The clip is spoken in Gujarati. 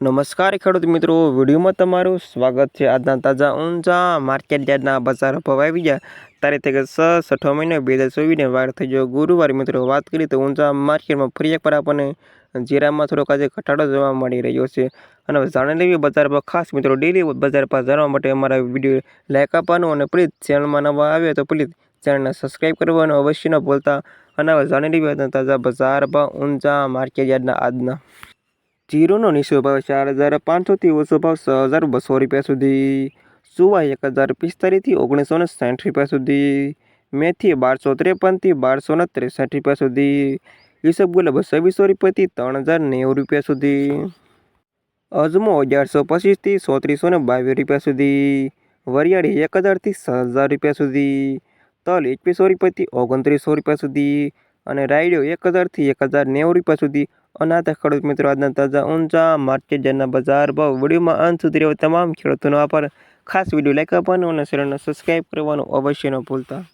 નમસ્કાર ખેડૂત મિત્રો, વિડીયોમાં તમારું સ્વાગત છે. આજના તાજા ઊંચા માર્કેટ યાર્ડના બજાર ભાવ આવી ગયા. તારીખ છ છઠ્ઠો મહિનો, બે હજાર ચોવીસને વાર થઈ ગયો. ગુરુવાર મિત્રો, વાત કરીએ તો ઊંચા માર્કેટમાં ફરી એકવાર આપણને જીરામાં થોડોક આજે ઘટાડો જોવા મળી રહ્યો છે. અને જાણી લેવી બજાર પર ખાસ મિત્રો ડેલી બજાર પર જાણવા માટે અમારા વીડિયો લાઈક આપવાનું અને પ્લીઝ ચેનલમાં નવા આવે તો પ્લીઝ ચેનલને સબસ્ક્રાઈબ કરવાનું અવશ્ય ન ભૂલતા. અને જાણી લેવી તાજા બજાર પર ઊંચા માર્કેટ યાર્ડના આજના. જીરોનો નીચો ભાવ ચાર હજાર પાંચસોથી ઓછો ભાવ છ હજાર બસો રૂપિયા સુધી. સુવા એક હજાર પિસ્તાલીસથી ઓગણીસો ને સાઠ રૂપિયા સુધી. મેથી બારસો ત્રેપનથી બારસો ને ત્રેસઠ રૂપિયા સુધી. ઈસબગુલ બસો રૂપિયાથી ત્રણ હજાર નેવું રૂપિયા સુધી. અજમો અગિયારસો પચીસથી સોત્રીસો ને બાવીસ રૂપિયા સુધી. વરિયાળી એક હજારથી છ હજાર રૂપિયા સુધી. તલ એકવીસો રૂપિયાથી ઓગણત્રીસો રૂપિયા સુધી. અને રાયડો એક હજારથી એક હજાર નેવું રૂપિયા સુધી અનાથ ખેડૂત મિત્રો આજના તાજા ઊંચા માર્કેટ યાર્ડના બજાર ભાવ વિડીયોમાં અંત સુધી રહેવા તમામ ખેડૂતોનો આભાર. ખાસ વીડિયો લાઈક આપવાનો અને ચેનલને સબસ્ક્રાઈબ કરવાનું અવશ્ય ન ભૂલતા.